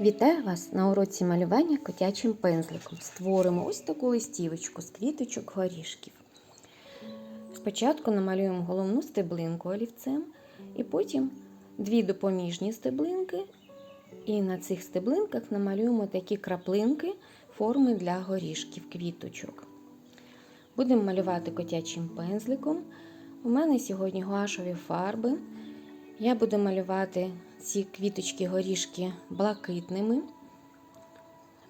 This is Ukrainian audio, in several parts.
Вітаю вас на уроці малювання котячим пензликом. Створимо ось таку листівочку з квіточок горішків. Спочатку намалюємо головну стеблинку олівцем, і потім дві допоміжні стеблинки. І на цих стеблинках намалюємо такі краплинки форми для горішків, квіточок. Будемо малювати котячим пензликом. У мене сьогодні гуашові фарби. Я буду малювати ці квіточки горішки блакитними.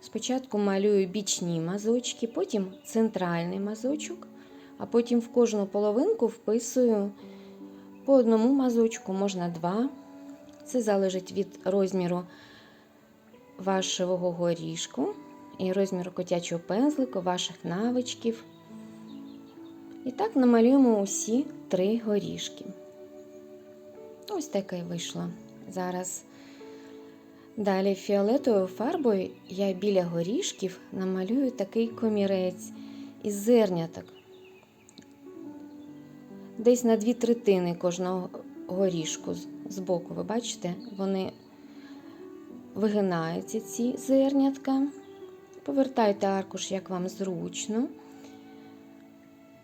Спочатку малюю бічні мазочки, потім центральний мазочок, а потім в кожну половинку вписую по одному мазочку, можна два. Це залежить від розміру вашого горішку і розміру котячого пензлику, ваших навичків. І так намалюємо усі три горішки. Ось таке вийшло зараз. Далі фіолетовою фарбою я біля горішків намалюю такий комірець із зерняток. Десь на дві третини кожного горішку з боку, ви бачите, вони вигинаються, ці зернятка. Повертайте аркуш, як вам зручно.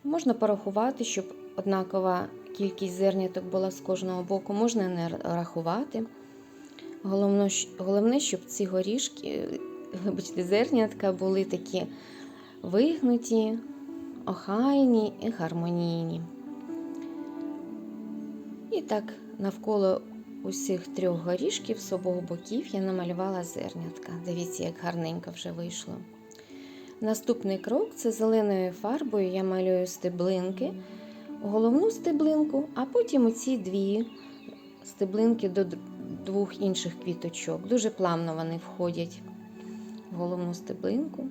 Можна порахувати, щоб однакова кількість зерняток була з кожного боку, можна не рахувати. Головне, щоб ці горішки, вибачте, зернятка були такі вигнуті, охайні і гармонійні. І так, навколо усіх трьох горішків з обох боків я намалювала зернятка. Дивіться, як гарненько вже вийшло. Наступний крок це зеленою фарбою я малюю стеблинки, головну стеблинку, а потім оці дві стеблинки до двох інших квіточок. Дуже плавно вони входять в головну стеблинку.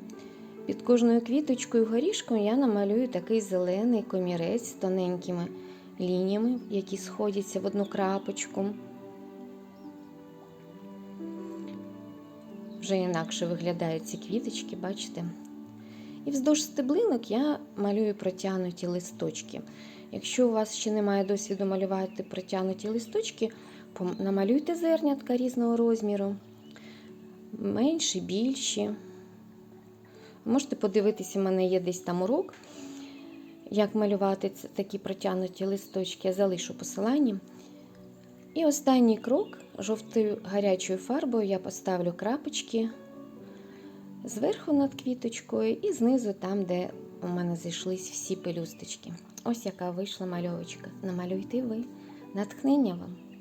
Під кожною квіточкою горішкою я намалюю такий зелений комірець з тоненькими лініями, які сходяться в одну крапочку. Вже інакше виглядають ці квіточки, бачите? І вздовж стеблинок я малюю протягнуті листочки. Якщо у вас ще немає досвіду малювати протягнуті листочки, намалюйте зернятка різного розміру, менші, більші. Можете подивитися, у мене є десь там урок, як малювати такі протягнуті листочки, я залишу посилання. І останній крок жовтою гарячою фарбою я поставлю крапочки зверху над квіточкою і знизу там, де у мене зійшлись всі пелюсточки. Ось яка вийшла мальовочка. Намалюйте ви. Натхнення вам!